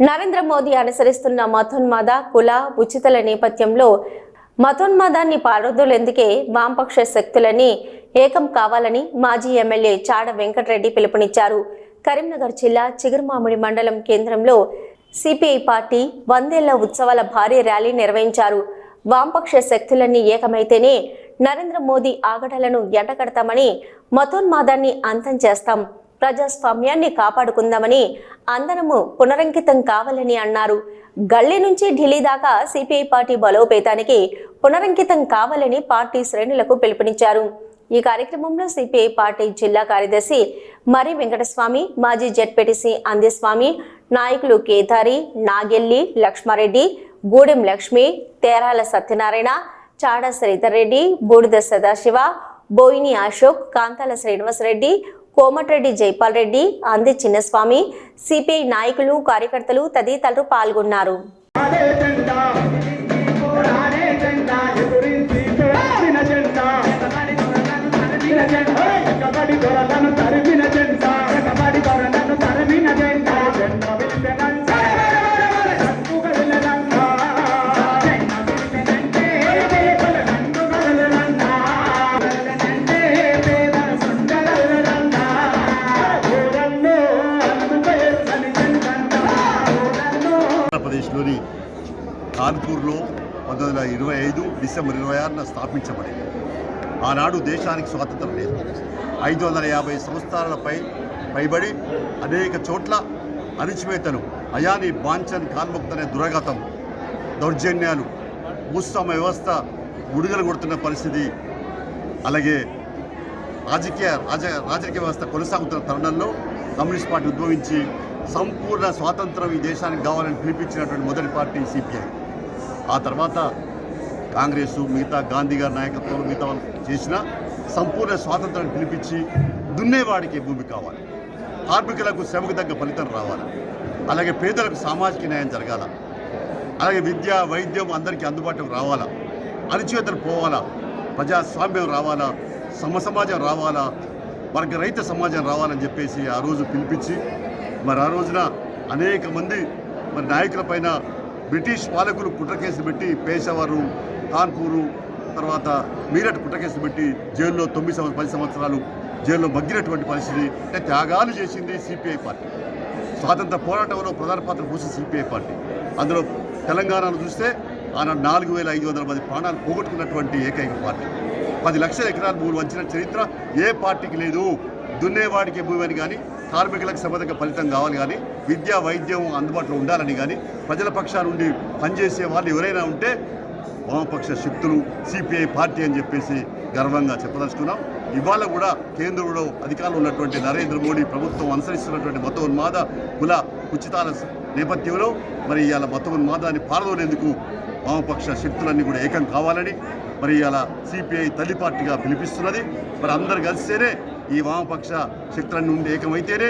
నరేంద్ర మోదీ అనుసరిస్తున్న మతోన్మాద కుల ఉచితల నేపథ్యంలో మతోన్మాదాన్ని పారదోలేందుకే వామపక్ష శక్తులని ఏకం కావాలని మాజీ ఎమ్మెల్యే చాడ వెంకటరెడ్డి పిలుపునిచ్చారు. కరీంనగర్ జిల్లా చిగురుమామిడి మండలం కేంద్రంలో సిపిఐ పార్టీ వందేళ్ళ ఉత్సవాల భారీ ర్యాలీ నిర్వహించారు. వామపక్ష శక్తులన్నీ ఏకమైతేనే నరేంద్ర మోదీ ఆగడాలను ఎండగడతామని మతోన్మాదాన్ని అంతం చేస్తాం. ప్రజాస్వామ్యాన్ని కాపాడుకుందామని అందరము పునరంకితం కావాలని అన్నారు. గల్లీ నుంచి ఢిల్లీ దాకా సిపిఐ పార్టీ బలోపేతానికి పునరంకితం కావాలని పార్టీ శ్రేణులకు పిలుపునిచ్చారు. ఈ కార్యక్రమంలో సిపిఐ పార్టీ జిల్లా కార్యదర్శి మరి వెంకటస్వామి మాజీ జెడ్పీటీసీ అందిస్వామి నాయకులు కేదారి నాగెల్లి లక్ష్మారెడ్డి గూడెం లక్ష్మి తేరాల సత్యనారాయణ చాడ శ్రీధర్ రెడ్డి బూడిద సదాశివ బోయిని అశోక్ కాంతాల శ్రీనివాసరెడ్డి కోమటిరెడ్డి జైపాల్ రెడ్డి అంది చిన్నస్వామి. సిపిఐ నాయకులు కార్యకర్తలు తదితరులు పాల్గొన్నారు. తరిమిన కాన్పూర్లో పంతొమ్మిది వందల ఇరవై ఐదు డిసెంబర్ ఇరవై ఆరున స్థాపించబడింది. ఆనాడు దేశానికి స్వాతంత్రం లేదు. ఐదు వందల యాభై సంవత్సరాలపై పైబడి అనేక చోట్ల అణిచివేతను అయాని బాంఛన్ కాన్ముక్తనే దురగతం దౌర్జన్యాలు భూస్వామ వ్యవస్థ గుడిగలు కొడుతున్న పరిస్థితి అలాగే రాజకీయ రాజ రాజకీయ వ్యవస్థ కొనసాగుతున్న తరుణంలో కమ్యూనిస్ట్ పార్టీ ఉద్భవించి సంపూర్ణ స్వాతంత్రం ఈ దేశానికి కావాలని పిలిపించినటువంటి మొదటి పార్టీ సిపిఐ. ఆ తర్వాత కాంగ్రెస్ మిగతా గాంధీ గారి నాయకత్వంలో మిగతా వాళ్ళు చేసిన సంపూర్ణ స్వాతంత్రాన్ని పిలిపించి దున్నేవాడికి భూమి కావాలి. కార్మికులకు శ్రమకు తగ్గ ఫలితం రావాలి. అలాగే పేదలకు సామాజిక న్యాయం జరగాల. అలాగే విద్య వైద్యం అందరికీ అందుబాటులోకి రావాలా. అణచివేతలు పోవాలా. ప్రజాస్వామ్యం రావాలా. సమ సమాజం రావాలా. మనకి రైతు సమాజం రావాలని చెప్పేసి ఆ రోజు పిలిపించి మరి ఆ రోజున అనేక మంది మరి నాయకులపైన బ్రిటిష్ పాలకులు కుట్ర కేసు పెట్టి పేషావరు కాన్పూరు తర్వాత మీరట్ కుట్ర కేసు పెట్టి జైల్లో తొమ్మిది సంవత్సరాలు పది సంవత్సరాలు జైల్లో మగ్గినటువంటి పరిస్థితి అంటే త్యాగాలు చేసింది సిపిఐ పార్టీ. స్వాతంత్ర పోరాటంలో ప్రధాన పాత్ర పోసిన సిపిఐ పార్టీ. అందులో తెలంగాణను చూస్తే ఆనాడు నాలుగు వేల ఐదు వందల మంది ప్రాణాలు పోగొట్టుకున్నటువంటి ఏకైక పార్టీ. పది లక్షల ఎకరాల భూములు వంచిన చరిత్ర ఏ పార్టీకి లేదు. దున్నేవాడికి భూమి అని కానీ కార్మికులకు సమతక ఫలితం కావాలి కానీ విద్య వైద్యం అందుబాటులో ఉండాలని కానీ ప్రజల పక్షాన నుండి పనిచేసే వాళ్ళు ఎవరైనా ఉంటే వామపక్ష శక్తులు సిపిఐ పార్టీ అని చెప్పేసి గర్వంగా చెప్పదలుచుకున్నాం. ఇవాళ కూడా కేంద్రంలో అధికారంలో ఉన్నటువంటి నరేంద్ర మోడీ ప్రభుత్వం అనుసరిస్తున్నటువంటి మతోన్మాద కుల ఉచితాల నేపథ్యంలో మరి ఇవాళ మతోన్మాదాన్ని పారదోలేందుకు వామపక్ష శక్తులన్నీ కూడా ఏకం కావాలని మరి ఇవాళ సిపిఐ తల్లి పార్టీగా పిలిపిస్తున్నది. మరి అందరు కలిస్తేనే ఈ వామపక్ష శక్తుల నుండి ఏకమైతేనే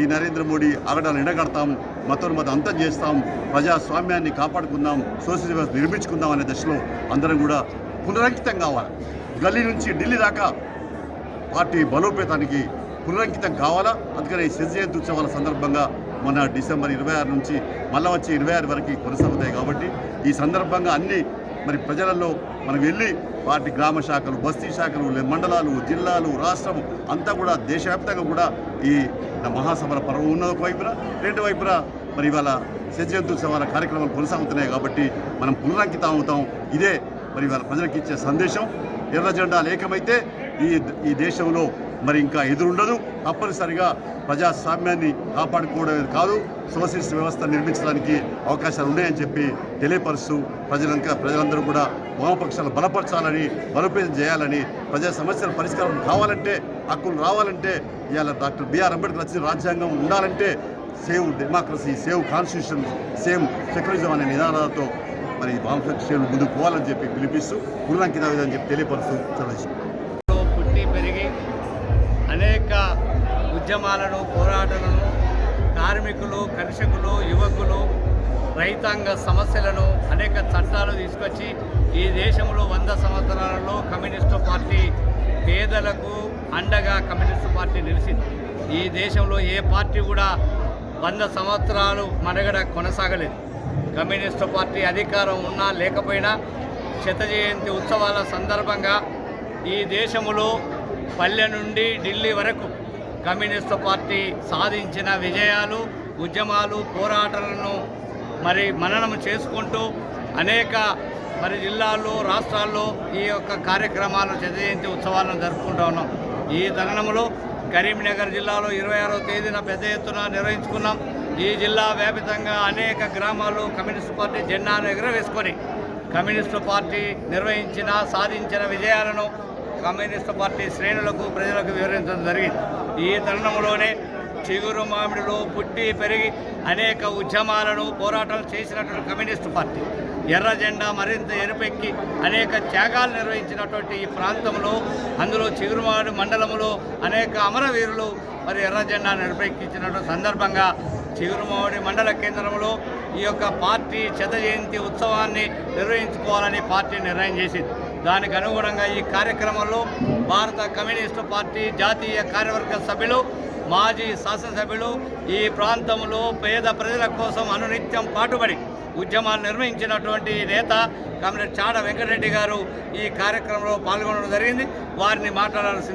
ఈ నరేంద్ర మోడీ ఆగడాలు ఎండగడతాం మతోన్మత అంతం చేస్తాం ప్రజాస్వామ్యాన్ని కాపాడుకుందాం సోషల్ వ్యవస్థ నిర్మించుకుందాం అనే దశలో అందరం కూడా పునరంకితం కావాలి. గల్లీ నుంచి ఢిల్లీ దాకా పార్టీ బలోపేతానికి పునరంకితం కావాలా? అందుకని ఈ జయంతి ఉత్సవాల సందర్భంగా మన డిసెంబర్ ఇరవై ఆరు నుంచి మళ్ళా వచ్చే ఇరవై ఆరు వరకు కొనసాగుతాయి కాబట్టి ఈ సందర్భంగా అన్ని మరి ప్రజలలో మనం వెళ్ళి వాటి గ్రామ శాఖలు బస్తీ శాఖలు మండలాలు జిల్లాలు రాష్ట్రం అంతా కూడా దేశవ్యాప్తంగా కూడా ఈ మహాసభల పర్వం ఉన్న ఒక వైపున రెండు వైపున మరి ఇవాళ శత ఉత్సవాల కార్యక్రమాలు కొనసాగుతున్నాయి కాబట్టి మనం పునరంకితం అవుతాం. ఇదే మరి ఇవాళ ప్రజలకు ఇచ్చే సందేశం. ఎర్ర జెండాలు ఏకమైతే ఈ ఈ దేశంలో మరి ఇంకా ఎదురుండదు. తప్పనిసరిగా ప్రజాస్వామ్యాన్ని కాపాడుకోవడమే కాదు సోషలిస్ట్ వ్యవస్థ నిర్మించడానికి అవకాశాలు ఉన్నాయని చెప్పి తెలియపరుస్తూ ప్రజలంతా ప్రజలందరూ కూడా వామపక్షాలు బలపరచాలని బలోపేతం చేయాలని ప్రజా సమస్యల పరిష్కారం కావాలంటే హక్కులు రావాలంటే ఇవాళ డాక్టర్ బిఆర్ అంబేద్కర్ రచించిన రాజ్యాంగం ఉండాలంటే save democracy save constitution save secularism అనే నినాదాలతో మరి వామపక్షాలు ముందుకు పోవాలని చెప్పి పిలిపిస్తూ పునరంకితం విధానం చెప్పి తెలియపరుస్తూ చదివిస్తాం అనేక ఉద్యమాలను పోరాటాలను కార్మికులు కర్షకులు యువకులు రైతాంగ సమస్యలను అనేక చట్టాలు తీసుకొచ్చి ఈ దేశంలో వంద సంవత్సరాలలో కమ్యూనిస్టు పార్టీ పేదలకు అండగా కమ్యూనిస్టు పార్టీ నిలిచింది. ఈ దేశంలో ఏ పార్టీ కూడా వంద సంవత్సరాలు మనుగడ కొనసాగలేదు. కమ్యూనిస్టు పార్టీ అధికారం ఉన్నా లేకపోయినా శత జయంతి ఉత్సవాల సందర్భంగా ఈ దేశంలో పల్లె నుండి ఢిల్లీ వరకు కమ్యూనిస్టు పార్టీ సాధించిన విజయాలు ఉద్యమాలు పోరాటాలను మరి మననం చేసుకుంటూ అనేక మరి జిల్లాల్లో రాష్ట్రాల్లో ఈ యొక్క కార్యక్రమాలను శత జయంతి ఉత్సవాలను జరుపుకుంటూ ఉన్నాం. ఈ తరుణంలో కరీంనగర్ జిల్లాలో ఇరవై ఆరో తేదీన పెద్ద ఎత్తున నిర్వహించుకున్నాం. ఈ జిల్లా వ్యాపితంగా అనేక గ్రామాల్లో కమ్యూనిస్టు పార్టీ జెండాను ఎగురవేసుకొని కమ్యూనిస్టు పార్టీ నిర్వహించిన సాధించిన విజయాలను కమ్యూనిస్ట్ పార్టీ శ్రేణులకు ప్రజలకు వివరించడం జరిగింది. ఈ తరుణంలోనే చిగురు మామిడిలో పుట్టి పెరిగి అనేక ఉద్యమాలను పోరాటాలు చేసినటువంటి కమ్యూనిస్ట్ పార్టీ ఎర్ర జెండా మరింత ఎరుపెక్కి అనేక త్యాగాలు నిర్వహించినటువంటి ఈ ప్రాంతంలో అందులో చిగురుమాడు మండలంలో అనేక అమరవీరులు మరి ఎర్ర జెండా నిరపెక్కించినటువంటి సందర్భంగా చిగురుమాడి మండల కేంద్రంలో ఈ యొక్క పార్టీ శత జయంతి ఉత్సవాన్ని నిర్వహించుకోవాలని పార్టీ నిర్ణయం చేసింది. దానికి అనుగుణంగా ఈ కార్యక్రమంలో భారత కమ్యూనిస్టు పార్టీ జాతీయ కార్యవర్గ సభ్యులు మాజీ శాసనసభ్యులు ఈ ప్రాంతంలో పేద ప్రజల కోసం అనునిత్యం పాటుపడి ఉద్యమాలు నిర్వహించినటువంటి నేత కమ్రేడ్ చాడ వెంకటరెడ్డి గారు ఈ కార్యక్రమంలో పాల్గొనడం జరిగింది. వారిని మాట్లాడాల్సింది